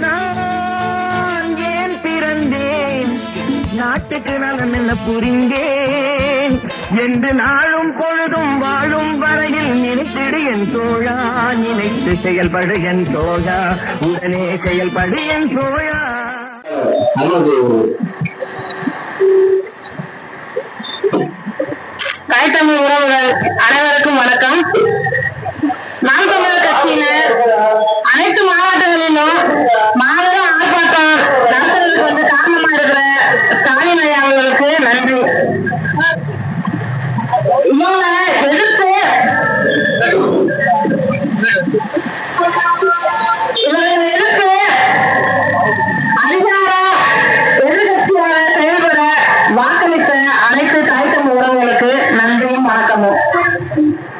நான் ஏன் பிறந்தேன்? நாட்டுக்கு நலம் என்ன புரிந்தேன்? என்று நாளும் பொழுதும் வாழும் வரையில் நினைத்திடு என் தோழா நினைத்து செயல்படு என் தோழா உடனே செயல்படு என் தோழா. காய்த்தமிழ் உறவுகள் அனைவருக்கும்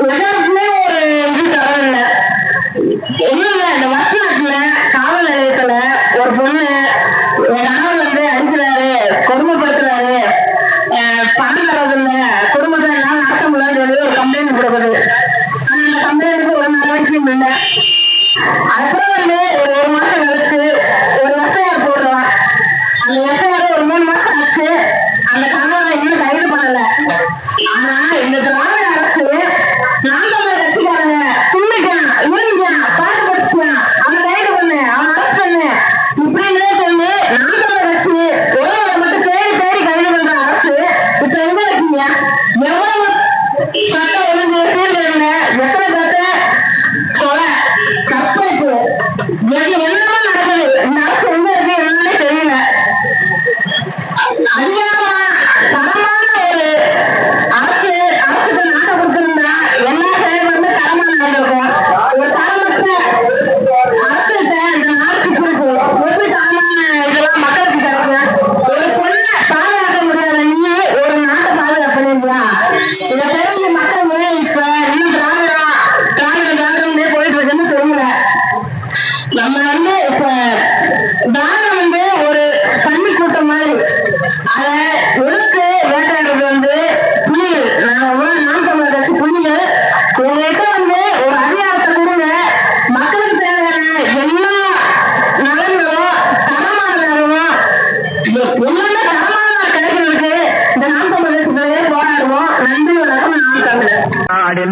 எல்லாருக்குமே ஒரு இது தரல ஒண்ணும் இல்ல இந்த வருஷம் காவல் நிலையத்துல ஒரு பொண்ணு என் கணவர் வந்து அடிக்கிறாரு கொடுமைப்படுத்துறாரு. பணம் தரதில்ல குடும்பத்தை என்னால நடத்த முடியாதுன்னு சொல்லி ஒரு கம்ப்ளைண்ட் கொடுக்குது. அந்த கம்ப்ளைண்ட்டுக்கு ஒரு நடவடிக்கையும் இல்லை அப்புறம் வந்து ஒரு ஒரு கழிச்சு ஒரு எஃப்ஐஆர் போடுறோம் அந்த எஃப்ஐஆர் ஒரு மூணு மாசம் ஆச்சு அந்த கணவரை இன்னும் கைது பண்ணல. ஆனா இந்த